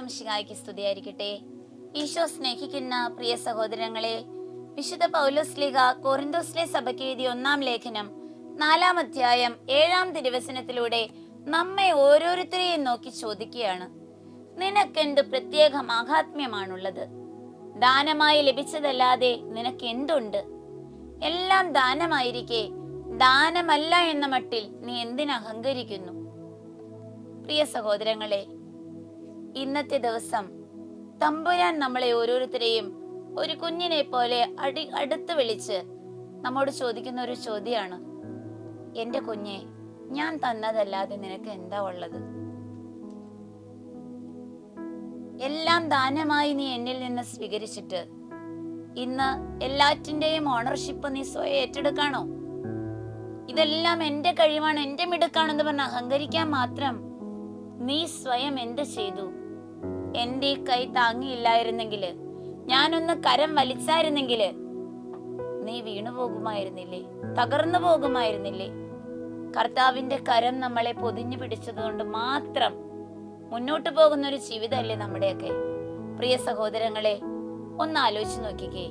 ഈശോമിശിഹായ്ക്ക് സ്തുതിയായിരിക്കട്ടെ. ഈശോ സ്നേഹിക്കുന്ന പ്രിയ സഹോദരങ്ങളെ വിശുദ്ധ പൗലോസ് ലീഗ കോറിന്തോസ്ലെ സഭയ്ക്ക് എഴുതിയ ഒന്നാം ലേഖനം നാലാം അധ്യായം ഏഴാം തിരുവചനത്തിലൂടെ നമ്മെ ഓരോരുത്തരെയും നോക്കി ചോദിക്കുകയാണ്. നിനക്കെന്ത് പ്രത്യേക മാഹാത്മ്യമാണുള്ളത് ദാനമായി ലഭിച്ചതല്ലാതെ നിനക്ക് എന്തുണ്ട് എല്ലാം ദാനമായിരിക്കെ ദാനമല്ല എന്ന മട്ടിൽ നീ എന്തിനഹങ്കരിക്കുന്നു? പ്രിയ സഹോദരങ്ങളെ ഇന്നത്തെ ദിവസം തമ്പുരാൻ നമ്മളെ ഓരോരുത്തരെയും ഒരു കുഞ്ഞിനെ പോലെ അടി അടുത്ത് വിളിച്ച് നമ്മോട് ചോദിക്കുന്ന ഒരു ചോദ്യമാണ് എന്റെ കുഞ്ഞെ ഞാൻ തന്നതല്ലാതെ നിനക്ക് എന്താ ഉള്ളത്? എല്ലാം ദാനമായി നീ എന്നിൽ നിന്ന് സ്വീകരിച്ചിട്ട് ഇന്ന് എല്ലാറ്റിന്റെയും ഓണർഷിപ്പ് നീ സ്വയം ഏറ്റെടുക്കാണോ? ഇതെല്ലാം എന്റെ കഴിവാണ് എന്റെ മിടുക്കാണെന്ന് പറഞ്ഞ് അഹങ്കരിക്കാൻ മാത്രം നീ സ്വയം എന്ത് ചെയ്തു? എന്റെ ഈ കൈ താങ്ങിയില്ലായിരുന്നെങ്കിൽ ഞാനൊന്ന് കരം വലിച്ചായിരുന്നെങ്കിൽ നീ വീണു പോകുമായിരുന്നില്ലേ? തകർന്നു പോകുമായിരുന്നില്ലേ? കർത്താവിന്റെ കരം നമ്മളെ പൊതിഞ്ഞു പിടിച്ചതുകൊണ്ട് മാത്രം മുന്നോട്ട് പോകുന്ന ഒരു ജീവിതമല്ലേ നമ്മുടെയൊക്കെ. പ്രിയ സഹോദരങ്ങളെ ഒന്ന് ആലോചിച്ച് നോക്കിക്കേ.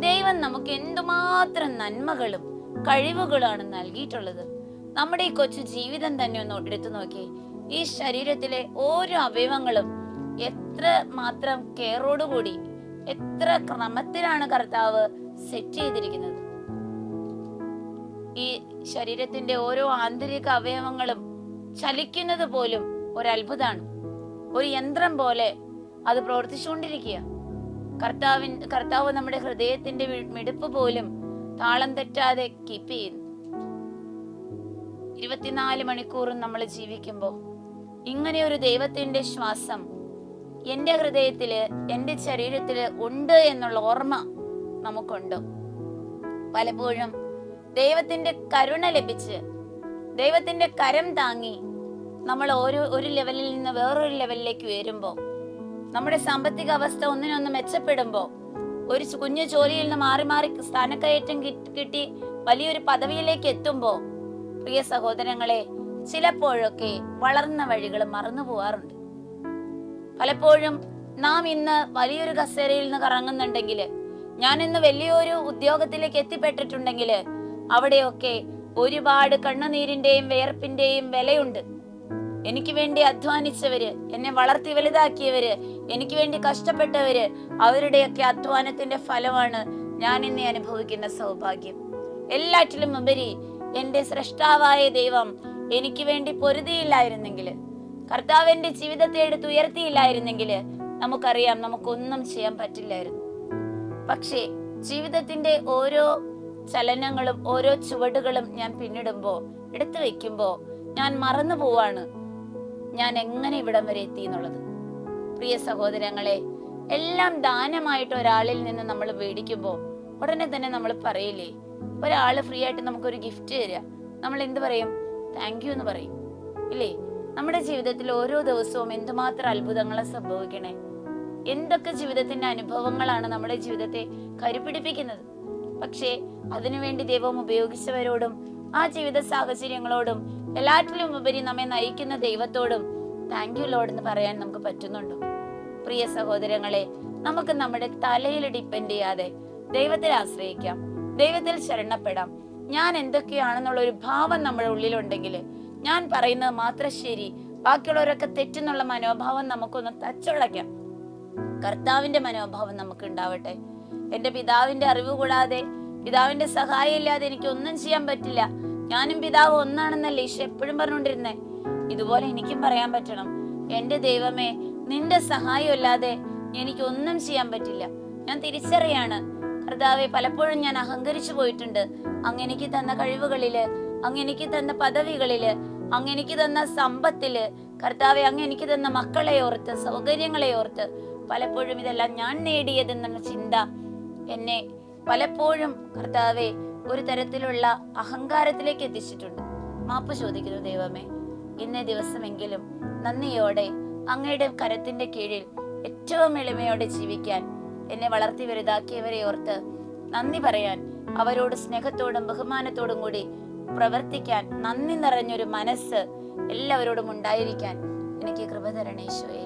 ദൈവം നമുക്ക് എന്തുമാത്രം നന്മകളും കഴിവുകളാണ് നൽകിയിട്ടുള്ളത്. നമ്മുടെ ഈ കൊച്ചു ജീവിതം തന്നെ ഒന്ന് എടുത്തു നോക്കി ഈ ശരീരത്തിലെ ഓരോ അവയവങ്ങളും എത്ര മാത്രം കെയറോടുകൂടി എത്ര ക്രമത്തിലാണ് കർത്താവ് സെറ്റ് ചെയ്തിരിക്കുന്നത്? ഈ ശരീരത്തിന്റെ ഓരോ ആന്തരിക അവയവങ്ങളും ചലിക്കുന്നത് പോലും ഒരു അത്ഭുതമാണ് ഒരു യന്ത്രം പോലെ അത് പ്രവർത്തിച്ചുകൊണ്ടിരിക്കുക. കർത്താവിൻ കർത്താവ് നമ്മുടെ ഹൃദയത്തിന്റെ മിടിപ്പ് പോലും താളം തെറ്റാതെ കീപ്പ് ചെയ്യുന്നു. ഇരുപത്തിനാല് മണിക്കൂറും നമ്മൾ ജീവിക്കുമ്പോൾ ഇങ്ങനെ ഒരു ദൈവത്തിന്റെ ശ്വാസം എന്റെ ഹൃദയത്തിൽ എന്റെ ശരീരത്തിൽ ഉണ്ട് എന്നുള്ള ഓർമ്മ നമുക്കുണ്ട്. പലപ്പോഴും ദൈവത്തിന്റെ കരുണ ലഭിച്ച് ദൈവത്തിന്റെ കരം താങ്ങി നമ്മൾ ഓരോ ഒരു ലെവലിൽ നിന്ന് വേറൊരു ലെവലിലേക്ക് ഉയരുമ്പോൾ നമ്മുടെ സാമ്പത്തിക അവസ്ഥ ഒന്നിനൊന്ന് മെച്ചപ്പെടുമ്പോൾ ഒരു കുഞ്ഞു ജോലിയിൽ നിന്ന് മാറി മാറി സ്ഥാനക്കയറ്റം കിട്ടി വലിയൊരു പദവിയിലേക്ക് എത്തുമ്പോൾ പ്രിയ സഹോദരങ്ങളെ ചിലപ്പോഴൊക്കെ വളർന്ന വഴികൾ മറന്നു പോവാറുണ്ട്. പലപ്പോഴും നാം ഇന്ന് വലിയൊരു കസേരയിൽ നിന്ന് കറങ്ങുന്നുണ്ടെങ്കിൽ ഞാൻ ഇന്ന് വലിയൊരു ഉദ്യോഗത്തിലേക്ക് എത്തിപ്പെട്ടിട്ടുണ്ടെങ്കിൽ അവിടെയൊക്കെ ഒരുപാട് കണ്ണുനീരിന്റെയും വേർപ്പിന്റെയും വിലയുണ്ട്. എനിക്ക് വേണ്ടി അധ്വാനിച്ചവര് എന്നെ വളർത്തി വലുതാക്കിയവര് എനിക്ക് വേണ്ടി കഷ്ടപ്പെട്ടവര് അവരുടെയൊക്കെ അധ്വാനത്തിന്റെ ഫലമാണ് ഞാൻ ഇന്ന് അനുഭവിക്കുന്ന സൗഭാഗ്യം. എല്ലാറ്റിലും ഉപരി എന്റെ സൃഷ്ടാവായ ദൈവം എനിക്ക് വേണ്ടി പൊരുതിയില്ലായിരുന്നെങ്കിൽ കർത്താവ് ജീവിതത്തെ എടുത്ത് ഉയർത്തിയില്ലായിരുന്നെങ്കിൽ നമുക്കറിയാം നമുക്കൊന്നും ചെയ്യാൻ പറ്റില്ലായിരുന്നു. പക്ഷേ ജീവിതത്തിന്റെ ഓരോ ചലനങ്ങളും ഓരോ ചുവടുകളും ഞാൻ പിന്നിടുമ്പോ എടുത്തു വെക്കുമ്പോ ഞാൻ മറന്നു പോവാണ് ഞാൻ എങ്ങനെ ഇവിടം വരെ എത്തി എന്നുള്ളത്. പ്രിയ സഹോദരങ്ങളെ എല്ലാം ദാനമായിട്ട് ഒരാളിൽ നിന്ന് നമ്മൾ മേടിക്കുമ്പോൾ ഉടനെ തന്നെ നമ്മൾ പറയില്ലേ ഒരാൾ ഫ്രീ ആയിട്ട് നമുക്കൊരു ഗിഫ്റ്റ് തരിക. നമ്മൾ എന്ത് പറയും? താങ്ക് യു എന്ന് പറയും. ഇല്ലേ? നമ്മുടെ ജീവിതത്തിൽ ഓരോ ദിവസവും എന്തുമാത്രം അത്ഭുതങ്ങളെ സംഭവിക്കണേ? എന്തൊക്കെ ജീവിതത്തിന്റെ അനുഭവങ്ങളാണ് നമ്മുടെ ജീവിതത്തെ കരുപിടിപ്പിക്കുന്നത്? പക്ഷേ അതിനുവേണ്ടി ദൈവം ഉപയോഗിച്ചവരോടും ആ ജീവിത സാഹചര്യങ്ങളോടും എല്ലാറ്റിലും ഉപരി നമ്മെ നയിക്കുന്ന ദൈവത്തോടും താങ്ക് യു ലോഡ് എന്ന് പറയാൻ നമുക്ക് പറ്റുന്നുണ്ടോ. പ്രിയ സഹോദരങ്ങളെ നമുക്ക് നമ്മുടെ തലയിൽ ഡിപ്പെൻഡ് ചെയ്യാതെ ദൈവത്തിൽ ആശ്രയിക്കാം ദൈവത്തിൽ ശരണപ്പെടാം. ഞാൻ എന്തൊക്കെയാണെന്നുള്ള ഒരു ഭാവം നമ്മുടെ ഉള്ളിലുണ്ടെങ്കിൽ ഞാൻ പറയുന്നത് മാത്രം ശരി. ബാക്കിയുള്ളവരൊക്കെ തെറ്റെന്നുള്ള മനോഭാവം നമുക്കൊന്ന് തച്ചുളയ്ക്കാം കർത്താവിന്റെ മനോഭാവം നമുക്ക് ഉണ്ടാവട്ടെ എന്റെ പിതാവിന്റെ അറിവ് കൂടാതെ പിതാവിന്റെ സഹായം ഇല്ലാതെ എനിക്ക് ഒന്നും ചെയ്യാൻ പറ്റില്ല. ഞാനും പിതാവ് ഒന്നാണെന്നല്ലേ ഈശോ എപ്പോഴും പറഞ്ഞുകൊണ്ടിരുന്നേ. ഇതുപോലെ എനിക്കും പറയാൻ പറ്റണം. എന്റെ ദൈവമേ നിന്റെ സഹായം ഇല്ലാതെ എനിക്ക് ഒന്നും ചെയ്യാൻ പറ്റില്ല. ഞാൻ തിരിച്ചറിയാണ്. കർത്താവെ പലപ്പോഴും ഞാൻ അഹങ്കരിച്ചു പോയിട്ടുണ്ട്. അങ്ങ് എനിക്ക് തന്ന കഴിവുകളിൽ അങ്ങ് എനിക്ക് തന്ന പദവികളിൽ അങ്ങ് എനിക്ക് തന്ന സമ്പത്തിൽ കർത്താവെ അങ്ങ് എനിക്ക് തന്ന മക്കളെ ഓർത്ത് സൗകര്യങ്ങളെ ഓർത്ത് പലപ്പോഴും ഇതെല്ലാം ഞാൻ നേടിയതെന്നുള്ള ചിന്ത എന്നെ പലപ്പോഴും കർത്താവെ ഒരു തരത്തിലുള്ള അഹങ്കാരത്തിലേക്ക് എത്തിച്ചിട്ടുണ്ട്. മാപ്പ് ചോദിക്കുന്നു ദൈവമേ ഇന്നേ ദിവസമെങ്കിലും നന്ദിയോടെ അങ്ങയുടെ കരത്തിന്റെ കീഴിൽ ഏറ്റവും എളിമയോടെ ജീവിക്കാൻ എന്നെ വളർത്തി വലുതാക്കിയവരെ ഓർത്ത് നന്ദി പറയാൻ അവരോട് സ്നേഹത്തോടും ബഹുമാനത്തോടും കൂടി പ്രവർത്തിക്കാൻ നന്ദി നിറഞ്ഞൊരു മനസ്സ് എല്ലാവരോടും ഉണ്ടായിരിക്കാൻ എനിക്ക് കൃപ തരണേശോയെ